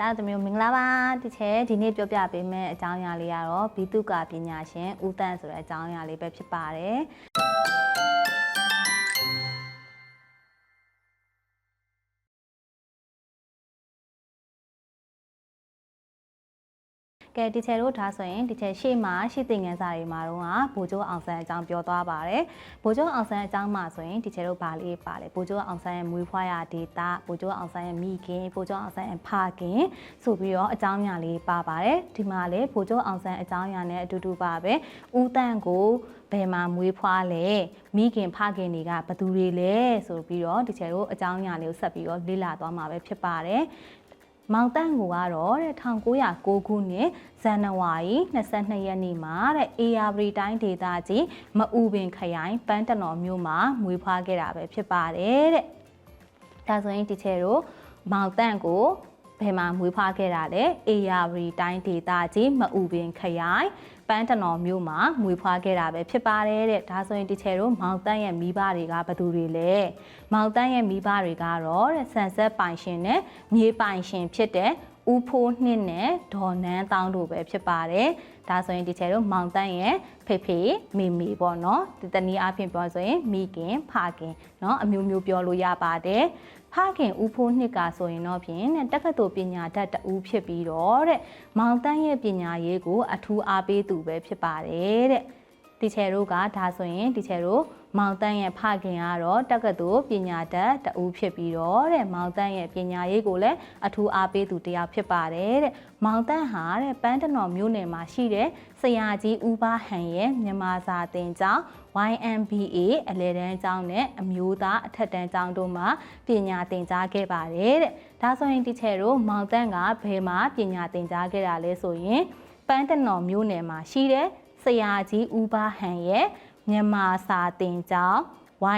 တာသမီးတို့မင်္ဂလာပါဒီချဲဒီနေ့ပြောပြပေးမယ့်အကြောင်းအရာလေးကတော့ဘီတုကာပညာရှင်ဦးတန့်ဆိုတဲ့အကြောင်းအရာလေးပဲဖြစ်ပါတယ် ကဲဒီချယ်တို့ဒါဆိုရင်ဒီချယ်ရှေ့မှာရှေ့သင်ငန်းစာတွေမှာတော့ကဘိုးကျိုးအောင်ဆန်းအကြောင်းပြောသွားပါတယ်ဘိုးကျိုးအောင်ဆန်းအကြောင်းမှာဆိုရင်ဒီချယ်တို့ဗာလေးပါလေဘိုးကျိုးအောင်ဆန်းရဲ့မွေးဖွားရာဒေတာဘိုးကျိုးအောင်ဆန်းရဲ့မိခင်ဘိုးကျိုးအောင်ဆန်းရဲ့ဖခင်ဆိုပြီးတော့အကြောင်းအရာလေးပါပါတယ်ဒီမှာလေဘိုးကျိုးအောင်ဆန်းအကြောင်းအရာနဲ့အတူတူပါပဲဦးတန့်ကိုဘယ်မှာမွေးဖွားလဲမိခင်ဖခင်တွေကဘယ်သူတွေလဲဆိုပြီးတော့ဒီချယ်တို့အကြောင်းအရာလေးကိုဆက်ပြီးတော့လေ့လာသွားမှာပဲဖြစ်ပါတယ် မောင်တန့်ကိုကတော့တဲ့1909ခုနှစ်ဇန်နဝါရီ22ရက်နေ့မှာတဲ့အေယာဗရီတိုင်းဒေသကြီးမအူပင်ခရိုင်ပန်းတနော်မြို့မှာမွေးဖွားခဲ့တာပဲဖြစ်ပါတယ်တဲ့ဒါဆိုရင်ဒီချေတို့မောင်တန့်ကိုဘယ်မှာမွေးဖွားခဲ့တာလဲအေယာဗရီတိုင်းဒေသကြီးမအူပင်ခရိုင် ပန်းတနော်မျိုးမှာမွေဖွားခဲ့တာပဲဖြစ်ပါတယ်တဲ့ဒါဆိုရင်တီချယ်တို့မောင်တန်းရဲ့မိဘတွေကဘသူတွေလဲမောင်တန်းရဲ့မိဘတွေကတော့တဲ့ဆန်ဆက်ပိုင်ရှင်နဲ့မြေပိုင်ရှင်ဖြစ်တဲ့ဦးဖိုးနှင်းနဲ့ဒေါ်နန်းတောင်းတို့ပဲဖြစ်ပါတယ်။ဒါဆိုရင်ဒီချေတို့မောင်တန်းရဲ့ဖေဖေမိမိပေါ့နော်။ဒီတနည်းအားဖြင့်ပြောဆိုရင်မိခင်ဖခင်နော်အမျိုးမျိုးပြောလို့ရပါတယ်။ ဖခင်ဦးဖိုးနှစ်ကဆိုရင်တော့ဖြင့်တဲ့တက္ကသိုလ်ပညာတတ်တဦးဖြစ်ပြီးတော့တဲ့မောင်တန်းရဲ့ပညာရေးကို အထူးအားပေးသူပဲဖြစ်ပါတယ်တဲ့ ဒီချေတို့ကဒါဆိုရင်ဒီချေတို့မောင်တန်းရဲ့ဖခင်ကတော့တက္ကသိုလ်ပညာတတ်တဦးဖြစ်ပြီးတော့တဲ့မောင်တန်းရဲ့ပညာရေးကိုလည်းအထူးအားပေးသူတစ်ယောက်ဖြစ်ပါတယ်တဲ့မောင်တန်းဟာတဲ့ပန်းတနော်မြို့နယ်မှာရှိတဲ့ဆရာကြီးဦးဘဟန်ရဲ့မြန်မာစာသင်ကျောင်း YMBA အလဲတန်းကျောင်းနဲ့အမျိုးသားအထက်တန်းကျောင်းတို့မှာပညာသင်ကြားခဲ့ပါတယ်တဲ့ဒါဆိုရင်ဒီချေတို့မောင်တန်းကဘယ်မှာပညာသင်ကြားခဲ့တာလဲဆိုရင်ပန်းတနော်မြို့နယ်မှာရှိတဲ့ ဆရာကြီးဦးဘဟန်ရဲ့မြန်မာစာသင်ကျောင်း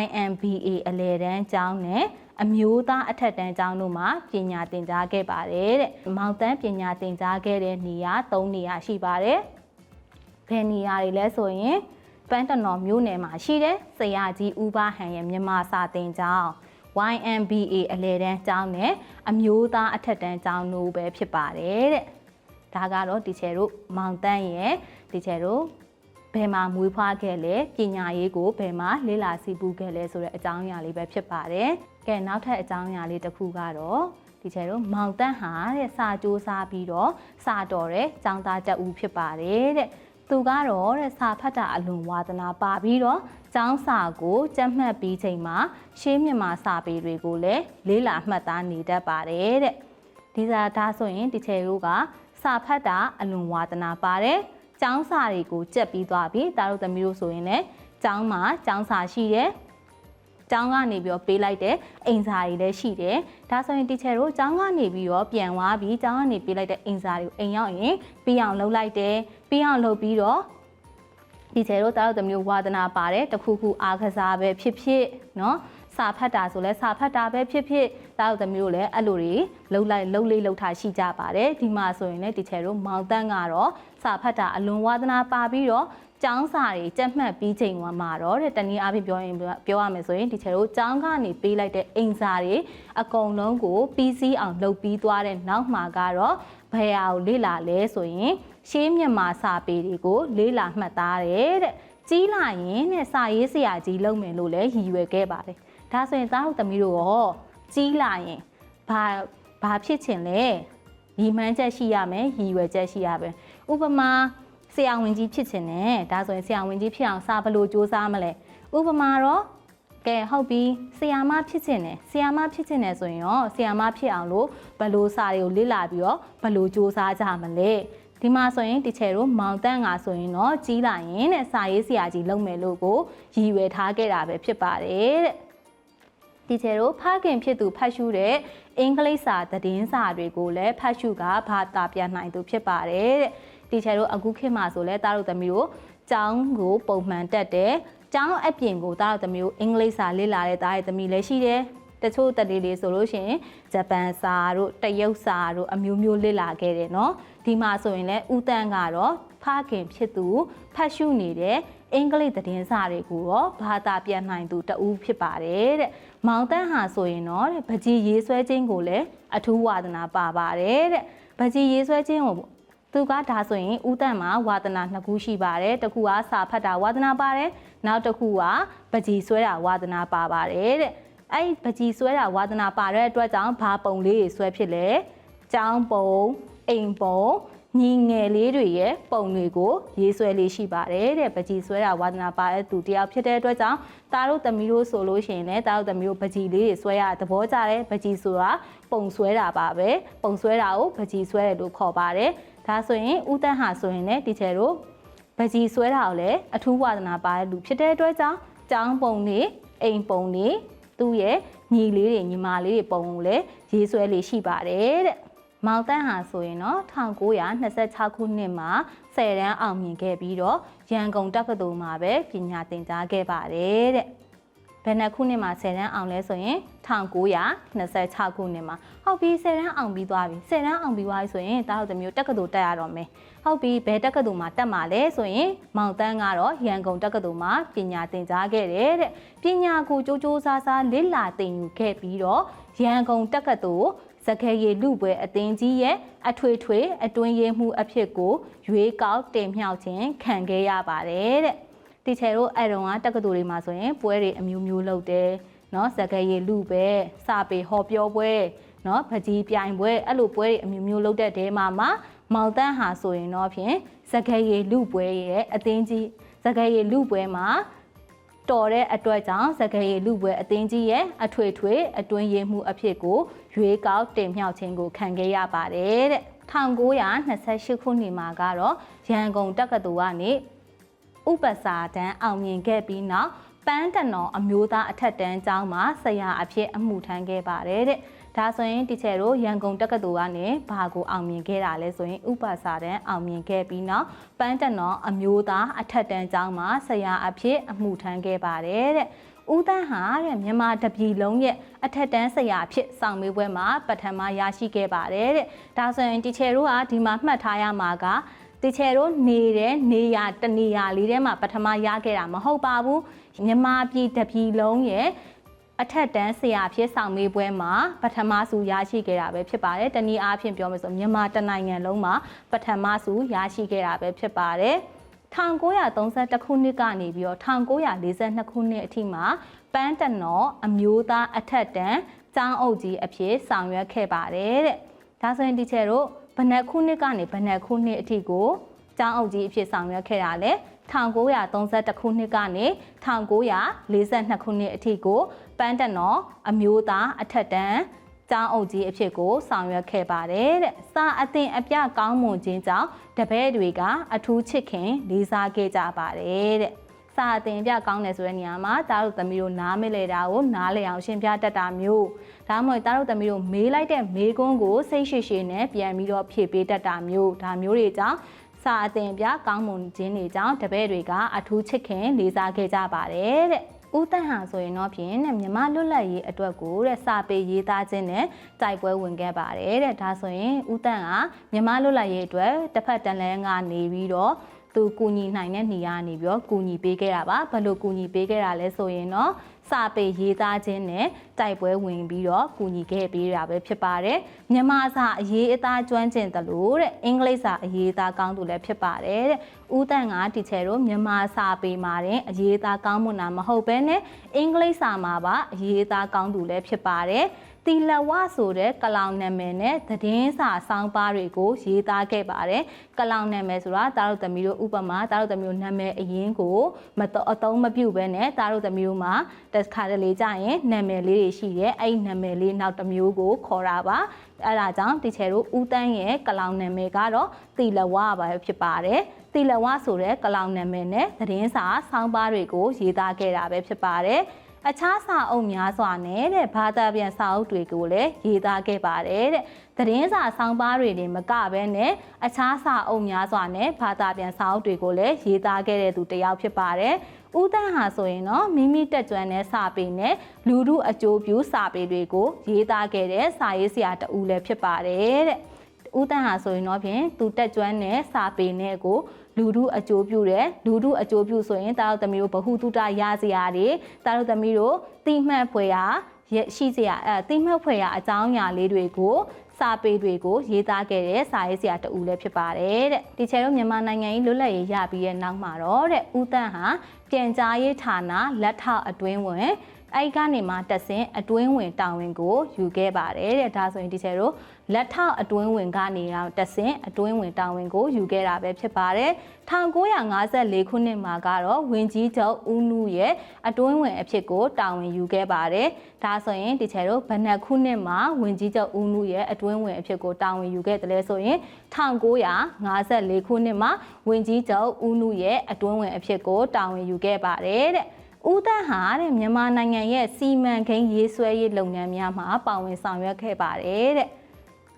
YMBA အလဲတန်းကျောင်းနဲ့အမျိုးသားအထက်တန်းကျောင်းတို့မှာပညာသင်ကြားခဲ့ပါတယ်တဲ့။မောင်တန်းပညာသင်ကြားခဲ့တဲ့နေရာ၃နေရာရှိပါတယ်။ဘယ်နေရာတွေလဲဆိုရင်ပန်းတနော်မြို့နယ်မှာရှိတဲ့ဆရာကြီးဦးဘဟန်ရဲ့မြန်မာစာသင်ကျောင်း YMBA အလဲတန်းကျောင်းနဲ့အမျိုးသားအထက်တန်းကျောင်းတို့ပဲဖြစ်ပါတယ်တဲ့။ ဒါကတော့ဒီချေတို့မောင်တန်းရဲ့ဒီချေတို့ဘယ်မှာမွေးဖွားခဲ့လဲပညာရေးကိုဘယ်မှာလေ့လာစီးပူးခဲ့လဲဆိုတဲ့အကြောင်းအရာလေးပဲဖြစ်ပါတယ်။ကဲနောက်ထပ်အကြောင်းအရာလေးတစ်ခုကတော့ဒီချေတို့မောင်တန်းဟာတဲ့စာကြိုးစားပြီးတော့စာတော်တဲ့ចောင်းသားတက်ဦးဖြစ်ပါတယ်တဲ့။သူကတော့တဲ့စာဖတ်တာအလွန်ဝါသနာပါပြီးတော့ចောင်းစာကိုကြက်မှတ်ပြီးချိန်မှာရှေးမြန်မာစာပေတွေကိုလည်းလေးလာမှတ်သားနေတတ်ပါတယ်တဲ့။ဒီစာဒါဆိုရင်ဒီချေတို့က စာဖတ်တာအလွန်ဝါသနာပါတယ်။ကျောင်းစာတွေကိုကြက်ပြီးသွားပြီတာတို့သမီးတို့ဆိုရင်လည်းကျောင်းမှာကျောင်းစာရှိတယ်ကျောင်းကနေပြီးတော့ပေးလိုက်တဲ့အိမ်စာတွေလည်းရှိတယ်ဒါဆိုရင်တီချာတို့ကျောင်းကနေပြီးတော့ပြန်သွားပြီးကျောင်းကနေပေးလိုက်တဲ့အိမ်စာတွေကိုအိမ်ရောက်ရင်ပြီးအောင်လုပ်လိုက်တယ်ပြီးအောင်လုပ်ပြီးတော့ဒီချေတို့တာတို့သမီးတို့ဝါသနာပါတယ်တခုခုအားကစားပဲဖြစ်ဖြစ်เนาะစာဖတ်တာဆိုလဲစာဖတ်တာပဲဖြစ်ဖြစ် တာတို့သမီးတို့လည်းအဲ့လိုတွေလှုပ်လိုက်လှုပ်လေးလှုပ်ထားရှိကြပါတယ်ဒီမှာဆိုရင်လည်းဒီချေတို့မောင်တန်းကတော့စာဖတ်တာအလွန်ဝါသနာပါပြီးတော့ကျောင်းစာတွေကြက်မှတ်ပြီးချိန်မှာတော့တဲ့တနည်းအားဖြင့်ပြောရင်ပြောရမယ်ဆိုရင်ဒီချေတို့ကျောင်းကနေပေးလိုက်တဲ့အိမ်စာတွေအကုန်လုံးကိုပြီးစီးအောင်လုပ်ပြီးသွားတဲ့နောက်မှာကတော့ဘယ်ဟာကိုလေ့လာလဲဆိုရင်ရှေးမြန်မာစာပေတွေကိုလေ့လာမှတ်သားတယ်တဲ့ကြီးလာရင်တဲ့စာရေးဆရာကြီးလုပ်မယ်လို့လည်းရည်ရွယ်ခဲ့ပါတယ်ဒါဆိုရင်သားတို့သမီးတို့ရော ကြီးလာရင်ဘာဘာဖြစ်ချင်လဲရည်မှန်းချက်ရှိရမယ်ရည်ရွယ်ချက်ရှိရမယ်ဥပမာဆရာဝန်ကြီးဖြစ်ချင်တယ်ဒါဆိုရင်ဆရာဝန်ကြီးဖြစ်အောင်စာဘလို့စူးစမ်းမလဲဥပမာတော့ကဲဟုတ်ပြီဆရာမဖြစ်ချင်တယ်ဆရာမဖြစ်ချင်တယ်ဆိုရင်ရောဆရာမဖြစ်အောင်လို့ဘလို့စာတွေကိုလေ့လာပြီးတော့ဘလို့စူးစမ်းကြမလဲဒီမှာဆိုရင်ဒီချေတို့မောင်တန့်ကဆိုရင်တော့ကြီးလာရင်တဲ့စာရေးဆရာကြီးလုပ်မယ်လို့ကိုရည်ရွယ်ထားခဲ့တာပဲဖြစ်ပါတယ်တဲ့ ဒီချေတို့ဖခင်ဖြစ်သူဖတ်ရှုတဲ့အင်္ဂလိပ်စာသတင်းစာတွေကိုလည်းဖတ်ရှုကဘာသာပြန်နိုင်သူဖြစ်ပါတယ်တဲ့တီချာတို့အခုခေတ်မှာဆိုလဲတားတို့သမီးတို့ကျောင်းကိုပုံမှန်တက်တယ်ကျောင်းအပြင်ကိုတားတို့သမီးတို့အင်္ဂလိပ်စာလေ့လာတဲ့တားရဲ့သမီးလည်းရှိတယ်တချို့တက်လေးလေးဆိုလို့ရှိရင်ဂျပန်စာတို့တရုတ်စာတို့အမျိုးမျိုးလေ့လာခဲ့တယ်เนาะဒီမှာဆိုရင်လည်းဦးတန်းကတော့ ဖခင်ဖြစ်သူဖတ်ရှုနေတဲ့အင်္ဂလိပ်သတင်းစာတွေကိုရောဘာသာပြန်နိုင်သူတဦးဖြစ်ပါတယ်တဲ့မောင်တန်းဟာဆိုရင်တော့တဲ့ပကြီးရေးဆွဲခြင်းကိုလည်းအထူးဝါဒနာပါပါတယ်တဲ့ပကြီးရေးဆွဲခြင်းကိုသူကဒါဆိုရင်ဥတန့်မှာဝါသနာနှစ်ခုရှိပါတယ်တစ်ခုကစာဖတ်တာဝါသနာပါတယ်နောက်တစ်ခုကပကြီးဆွဲတာဝါသနာပါပါတယ်တဲ့အဲ့ပကြီးဆွဲတာဝါသနာပါတဲ့အတွက်ကြောင့်ဘာပုံလေးတွေဆွဲဖြစ်လဲကျောင်းပုံအိမ်ပုံ ညီငယ်လေးတွေရဲ့ပုံတွေကိုရေးဆွဲလေးရှိပါတယ်တဲ့ပကြီးဆွဲတာဝါသနာပါတဲ့သူတယောက်ဖြစ်တဲ့အတွက်ကြောင့်တားတို့သမီးတို့ဆိုလို့ရှိရင်လည်းတားတို့သမီးတို့ပကြီးလေးတွေဆွဲရသဘောကျတယ်ပကြီးဆိုတာပုံဆွဲတာပါပဲပုံဆွဲတာကိုပကြီးဆွဲတယ်လို့ခေါ်ပါတယ်ဒါဆိုရင်ဥတန်းဟာဆိုရင်လည်းတီချယ်တို့ပကြီးဆွဲတာကိုလည်းအထူးဝါသနာပါတဲ့လူဖြစ်တဲ့အတွက်ကြောင့်ကျောင်းပုံတွေအိမ်ပုံတွေသူ့ရဲ့ညီလေးတွေညီမလေးတွေပုံကိုလည်းရေးဆွဲလေးရှိပါတယ်တဲ့ မောင်တန်းဟာဆိုရင်တော့1926ခုနှစ်မှာ10တန်းအောင်မြင်ခဲ့ပြီးတော့ရန်ကုန်တက္ကသိုလ်မှာပဲပညာသင်ကြားခဲ့ပါတယ်တဲ့။ဘယ်နှစ်ခုနှစ်မှာ10တန်းအောင်လဲဆိုရင်1926ခုနှစ်မှာဟုတ်ပြီ10တန်းအောင်ပြီးသွားပြီ10တန်းအောင်ပြီးသွားပြီဆိုရင်တားတို့မျိုးတက္ကသိုလ်တက်ရတော့မယ်။ဟုတ်ပြီဘယ်တက္ကသိုလ်မှာတက်မှာလဲဆိုရင်မောင်တန်းကတော့ရန်ကုန်တက္ကသိုလ်မှာပညာသင်ကြားခဲ့တယ်တဲ့။ပညာကိုကြိုးကြိုးစားစားလေ့လာသင်ယူခဲ့ပြီးတော့ရန်ကုန်တက္ကသိုလ် ဇခဲရီလူပွဲအသင်းကြီးရဲ့အထွေထွေအတွင်းရေးမှုအဖြစ်ကိုရွေးကောက်တင်မြှောက်ခြင်းခံခဲ့ရပါတယ်တဲ့တီချယ်တို့အဲ့တုန်းကတက္ကသိုလ်တွေမှာဆိုရင်ပွဲတွေအမျိုးမျိုးလုပ်တယ်နော်ဇခဲရီလူပဲစာပေဟောပြောပွဲနော်ပကြီးပြိုင်ပွဲအဲ့လိုပွဲတွေအမျိုးမျိုးလုပ်တဲ့တဲမှာမှမောင်တန်းဟာဆိုရင်တော့ဖြင့်ဇခဲရီလူပွဲရဲ့အသင်းကြီးဇခဲရီလူပွဲမှာ တော်တဲ့အတွက်ကြောင့်စကရေလူပွဲအသင်းကြီးရဲ့အထွေထွေအတွင်းရေးမှုအဖြစ်ကိုရွေးကောက်တင်မြှောက်ခြင်းကိုခံခဲ့ရပါတယ်တဲ့1928ခုနှစ်မှာကတော့ရန်ကုန်တက္ကသိုလ်ကနေဥပစာတန်းအောင်မြင်ခဲ့ပြီးနောက်ပန်းတနော်အမျိုးသားအထက်တန်းကျောင်းမှာဆရာအဖြစ်အမှုထမ်းခဲ့ပါတယ်တဲ့ ဒါဆိုရင်တီချယ်တို့ရန်ကုန်တက္ကသိုလ်ကနေဘာကိုအောင်မြင်ခဲ့တာလဲဆိုရင်ဥပစာတန်းအောင်မြင်ခဲ့ပြီးနောက်ပန်းတနော်အမျိုးသားအထက်တန်းကျောင်းမှာဆရာအဖြစ်အမှုထမ်းခဲ့ပါတယ်တဲ့ဦးတန်းဟာတဲ့မြန်မာတပြည်လုံးရဲ့အထက်တန်းဆရာဖြစ်ဆောင်မေးပွဲမှာပထမရရှိခဲ့ပါတယ်တဲ့ဒါဆိုရင်တီချယ်တို့ကဒီမှာမှတ်ထားရမှာကတီချယ်တို့နေတဲ့နေရာတနေရာလေးထဲမှာပထမရခဲ့တာမဟုတ်ပါဘူးမြန်မာပြည်တပြည်လုံးရဲ့ အထက်တန်းဆရာဖြစ်ဆောင်မေးပွဲမှာပထမဆုရရှိခဲ့တာပဲဖြစ်ပါတယ်တနည်းအားဖြင့်ပြောမယ်ဆိုမြန်မာတနိုင်ငံလုံးမှာပထမဆုရရှိခဲ့တာပဲဖြစ်ပါတယ်1932ခုနှစ်ကနေပြီးတော့1942ခုနှစ်အထိမှာပန်းတနော် အမျိုးသားအထက်တန်းကျောင်းအုပ်ကြီးအဖြစ်ဆောင်ရွက်ခဲ့ပါတယ်တဲ့ဒါဆိုရင်ဒီချေတို့ဘယ်နှခုနှစ်ကနေဘယ်နှခုနှစ်အထိကိုကျောင်းအုပ်ကြီးအဖြစ်ဆောင်ရွက်ခဲ့တာလဲ1932ခုနှစ်ကနေ1942ခုနှစ်အထိကို ပန်းတနော်အမျိုးသားအထက်တန်းကျောင်းအုပ်ကြီးအဖြစ်ကိုဆောင်ရွက်ခဲ့ပါတယ်တဲ့။စာအသင်အပြကောင်းမွန်ခြင်းကြောင့်တပည့်တွေကအထူးချစ်ခင်လေးစားခဲ့ကြပါတယ်တဲ့။စာအသင်အပြကောင်းတယ်ဆိုတဲ့နေရာမှာတားတို့သမီးတို့နားမလဲတာကိုနားလည်အောင်ရှင်းပြတတ်တာမျိုးဒါမှမဟုတ်တားတို့သမီးတို့မေးလိုက်တဲ့မေးခွန်းကိုစိတ်ရှိရှိနဲ့ပြန်ပြီးတော့ဖြေပေးတတ်တာမျိုးဒါမျိုးတွေကြောင့်စာအသင်ပြကောင်းမွန်ခြင်းတွေကြောင့်တပည့်တွေကအထူးချစ်ခင်လေးစားခဲ့ကြပါတယ်တဲ့။ ဦးတန့်ဟာဆိုရင်တော့ဖြင့်တဲ့မြမလွတ်လပ်ရေးအတွက်ကိုတဲ့စာပေရေးသားခြင်းနဲ့တိုက်ပွဲဝင်ခဲ့ပါတယ်တဲ့ဒါဆိုရင်ဦးတန့်ကမြမလွတ်လပ်ရေးအတွက်တစ်ဖက်တန်လန်းကနေပြီးတော့သူကူညီနိုင်တဲ့နေရာနေပြီးတော့ကူညီပေးခဲ့တာပါဘယ်လိုကူညီပေးခဲ့တာလဲဆိုရင်တော့ စာပေရေးသားခြင်းနဲ့တိုက်ပွဲဝင်ပြီးတော့ကူညီခဲ့ပေးတာပဲဖြစ်ပါတယ်မြန်မာစာအရေးအသားကျွမ်းကျင်တယ်လို့တဲ့အင်္ဂလိပ်စာအရေးအသားကောင်းသူလည်းဖြစ်ပါတယ်တဲ့ဦးတန့်ကတီချယ်တို့မြန်မာစာပေမှာတဲ့အရေးအသားကောင်းမှုနာမဟုတ်ဘဲနဲ့အင်္ဂလိပ်စာမှာပါအရေးအသားကောင်းသူလည်းဖြစ်ပါတယ် တီလဝဆိုတဲ့ကလောင်နာမည်နဲ့သတင်းစာစောင်းပါးတွေကိုရေးသားခဲ့ပါတယ်။ကလောင်နာမည်ဆိုတာတားတို့သမီးတို့ဥပမာတားတို့သမီးတို့နာမည်အရင်ကိုမတော်အသုံးမပြုဘဲနဲ့တားတို့သမီးတို့မှာတစ်ခါတလေကြာရင်နာမည်လေးတွေရှိတယ်။အဲ့ဒီနာမည်လေးနောက်တစ်မျိုးကိုခေါ်တာပါ။အဲ့ဒါကြောင့်တီချယ်တို့ဦးတန်းရဲ့ကလောင်နာမည်ကတော့တီလဝပါပဲဖြစ်ပါတယ်။တီလဝဆိုတဲ့ကလောင်နာမည်နဲ့သတင်းစာစောင်းပါးတွေကိုရေးသားခဲ့တာပဲဖြစ်ပါတယ်။ အခြားစာအုပ်များစွာနဲ့တဲ့ဘာသာပြန်စာအုပ်တွေကိုလည်းရေးသားခဲ့ပါတယ်တဲ့သတင်းစာဆောင်းပါးတွေနေမကဘဲနဲ့အခြားစာအုပ်များစွာနဲ့ဘာသာပြန်စာအုပ်တွေကိုလည်းရေးသားခဲ့တဲ့သူတစ်ယောက်ဖြစ်ပါတယ်ဦးတန်းဟာဆိုရင်တော့မိမိတက်ကြွတဲ့စာပေနဲ့လူမှုအကျိုးပြုစာပေတွေကိုရေးသားခဲ့တဲ့စာရေးဆရာတဦးလည်းဖြစ်ပါတယ်တဲ့ ဦးတန်းဟာဆိုရင်တော့ဖြင့်သူတက်ကြွတဲ့စာပေနဲ့ကိုလူထုအကျိုးပြုတယ်လူထုအကျိုးပြုဆိုရင်တာတို့သမီးတို့ဗဟုသုတရစရာတွေတာတို့သမီးတို့တိမှတ်ဖွယ်ရာရရှိစရာအဲတိမှတ်ဖွယ်ရာအကြောင်းအရာလေးတွေကိုစာပေတွေကိုရေးသားခဲ့တဲ့စာရေးဆရာတဦးလည်းဖြစ်ပါတယ်တဲ့ဒီချေတို့မြန်မာနိုင်ငံကြီးလွတ်လပ်ရေးရပြီးတဲ့နောက်မှာတော့တဲ့ဦးတန်းဟာပြန်ကြားရေးဌာနလက်ထောက်အတွင်းဝင်အဲ့ကနေမှတက်ဆင်အတွင်းဝင်တာဝန်ကိုယူခဲ့ပါတယ်တဲ့ဒါဆိုရင်ဒီချေတို့လက်ထောက်အတွင်းဝင်ကနေတော့တက်ဆင်အတွင်းဝင်တာဝန်ကိုယူခဲ့တာပဲဖြစ်ပါတယ်1954ခုနှစ်မှာကတော့ဝင်ကြီးချုပ်ဦးနုရဲ့အတွင်းဝင်အဖြစ်ကိုတာဝန်ယူခဲ့ပါတယ်ဒါဆိုရင်ဒီချေတို့ဘဏ္ဍခုနှစ်မှာဝင်ကြီးချုပ်ဦးနုရဲ့အတွင်းဝင်အဖြစ်ကိုတာဝန်ယူခဲ့တယ်လဲဆိုရင်1954ခုနှစ်မှာဝင်ကြီးချုပ်ဦးနုရဲ့အတွင်းဝင်အဖြစ်ကိုတာဝန်ယူခဲ့ပါတယ်တဲ့ဦးသက်ဟာတဲ့မြန်မာနိုင်ငံရဲ့စီမံကိန်းရေးဆွဲရေးလုပ်ငန်းများမှာပါဝင်ဆောင်ရွက်ခဲ့ပါတယ်တဲ့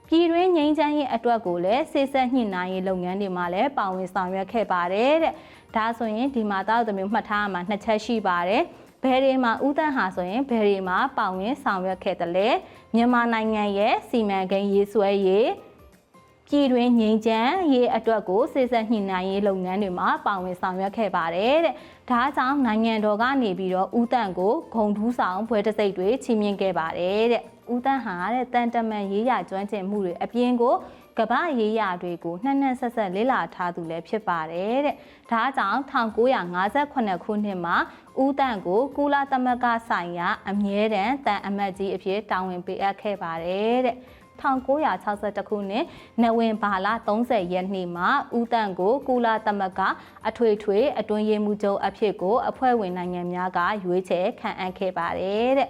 ပြည်တွင်းငြိမ်းချမ်းရေးအတွက်ကိုလည်းစိတ်ဆက်ညှိနှိုင်းရေးလုပ်ငန်းတွေမှာလည်းပါဝင်ဆောင်ရွက်ခဲ့ပါတယ်တဲ့ဒါဆိုရင်ဒီမှာတောက်သမီးမှတ်ထားမှာနှစ်ချက်ရှိပါတယ်ဘယ်တွေမှာဥဒန်းဟာဆိုရင်ဘယ်တွေမှာပါဝင်ဆောင်ရွက်ခဲ့တယ်လဲမြန်မာနိုင်ငံရဲ့စီမံကိန်းရေးဆွဲရေး ပြည်တွင်းငြိမ်းချမ်းရေးအတွက်ကိုစိတ်ဆက်ညှိနှိုင်းရေးလုပ်ငန်းတွေမှာပါဝင်ဆောင်ရွက်ခဲ့ပါတယ်တဲ့ဒါကြောင့်နိုင်ငံတော်ကနေပြီးတော့ဥတန့်ကိုဂုံထူးဆောင်ဘွဲတစိတ်တွေချီးမြှင့်ခဲ့ပါတယ်တဲ့ဥတန့်ဟာတဲ့တန်တမန်ရေးရကျွမ်းကျင်မှုတွေအပြင်ကိုကမ္ဘာရေးရတွေကိုနှံ့နှံ့ဆက်ဆက်လေ့လာထားသူလည်းဖြစ်ပါတယ်တဲ့ဒါကြောင့်1958ခုနှစ်မှာဦးတန့်ကိုကုလသမဂ္ဂဆိုင်ရာအမြဲတမ်းတန်အမတ်ကြီးအဖြစ်တာဝန်ပေးအပ်ခဲ့ပါတယ်တဲ့ 1962ခုနှစ်နဝင်ဘာလ30ရက်နေ့မှာဦးတန့်ကိုကုလသမဂ္ဂအထွေထွေအတွင်းရေးမှူးချုပ်အဖြစ်ကိုအဖွဲ့ဝင်နိုင်ငံများကရွေးချယ်ခန့်အပ်ခဲ့ပါတယ်တဲ့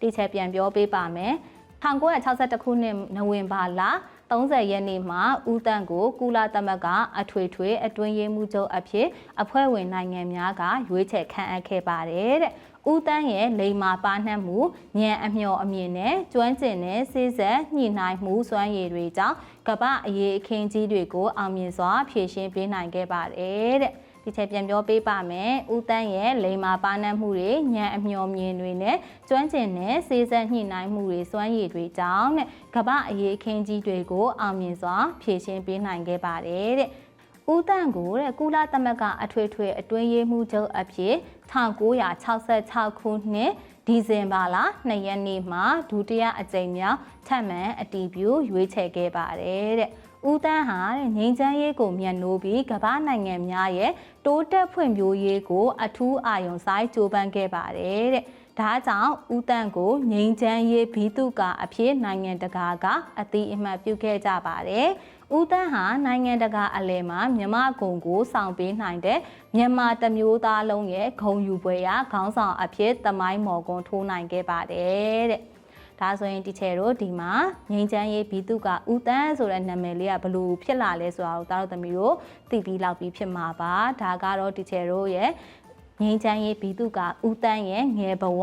ဒီချက်ပြန်ပြောပေးပါမယ်1962ခုနှစ်နဝင်ဘာလ30ရက်နေ့မှာဦးတန့်ကိုကုလသမဂ္ဂအထွေထွေအတွင်းရေးမှူးချုပ်အဖြစ်အဖွဲ့ဝင်နိုင်ငံများကရွေးချယ်ခန့်အပ်ခဲ့ပါတယ်တဲ့ ဦးတန်းရဲ့လိမ္မာပါနှံ့မှုဉာဏ်အမျှော်အမြင်နဲ့ကျွမ်းကျင်တဲ့စေစက်ညှိနှိုင်းမှုစွမ်းရည်တွေကြောင့်ကမ္ဘာအရေးအခင်းကြီးတွေကိုအောင်မြင်စွာဖြည့်ရှင်းပေးနိုင်ခဲ့ပါတယ်တဲ့ဒီချက်ပြန်ပြောပေးပါမယ်။ဦးတန်းရဲ့လိမ္မာပါနှံ့မှုတွေဉာဏ်အမျှော်မြင်တွေနဲ့ကျွမ်းကျင်တဲ့စေစက်ညှိနှိုင်းမှုတွေစွမ်းရည်တွေကြောင့်တဲ့ကမ္ဘာအရေးအခင်းကြီးတွေကိုအောင်မြင်စွာဖြည့်ရှင်းပေးနိုင်ခဲ့ပါတယ်တဲ့။ ဦးတန့်ကိုတဲ့ကုလသမဂ္ဂအထွေထွေအတွင်းရေးမှူးချုပ်အဖြစ်1966ခုနှစ်ဒီဇင်ဘာလ2ရက်နေ့မှာဒုတိယအကြိမ်မြောက်ထပ်မံအတည်ပြုရွေးချယ်ခဲ့ပါတယ်တဲ့ဦးတန်းဟာငိမ့်ချမ်းရေးကိုမြန်နိုးပြီးကမ္ဘာနိုင်ငံများရဲ့တိုးတက်ဖွံ့ဖြိုးရေးကိုအထူးအာရုံစိုက်ကြိုးပမ်းခဲ့ပါတယ်တဲ့ ဒါကြောင့်ဦးတန့်ကိုငိမ့်ချမ်းရေးဘီတုကအဖြစ်နိုင်ငံတကာကအတိအမှတ်ပြုခဲ့ကြပါတယ်။ဦးတန့်ဟာနိုင်ငံတကာအလဲမှာမြမဂုံကိုဆောင်ပေးနိုင်တဲ့မြန်မာတမျိုးသားလုံးရဲ့ဂုံယူပွဲရခေါင်းဆောင်အဖြစ်သမိုင်းမော်ကွန်းထိုးနိုင်ခဲ့ပါတယ်တဲ့။ဒါဆိုရင်ဒီချေတို့ဒီမှာငိမ့်ချမ်းရေးဘီတုကဦးတန်းဆိုတဲ့နာမည်လေးကဘလို့ဖြစ်လာလဲဆိုတာကိုတားတို့သမီးတို့သိပြီးလောက်ပြီးဖြစ်မှာပါဒါကတော့ဒီချေတို့ရဲ့ ငင်းချမ်းရေးဘီတုကဦးတန်းရဲ့ငယ်ဘဝ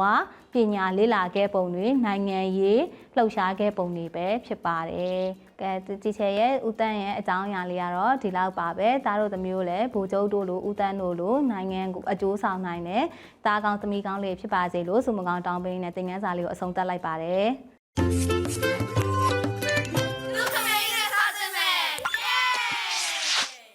ပညာလေ့လာခဲ့ပုံတွေနိုင်ငံရေးလှုပ်ရှားခဲ့ပုံတွေပဲဖြစ်ပါတယ်။ကဲတီချယ်ရဲ့ဦးတန်းရဲ့အကြောင်းအရာလေးကတော့ဒီလောက်ပါပဲ။သားတို့သမီးတို့လည်းဘူကျုပ်တို့လိုဦးတန်းတို့လိုနိုင်ငံကိုအကျိုးဆောင်နိုင်တဲ့သားကောင်းသမီးကောင်းလေးဖြစ်ပါစေလို့ဆုမကောင်းတောင်းပေးနေတဲ့သင်ခန်းစာလေးကိုအဆုံးသတ်လိုက်ပါတယ်။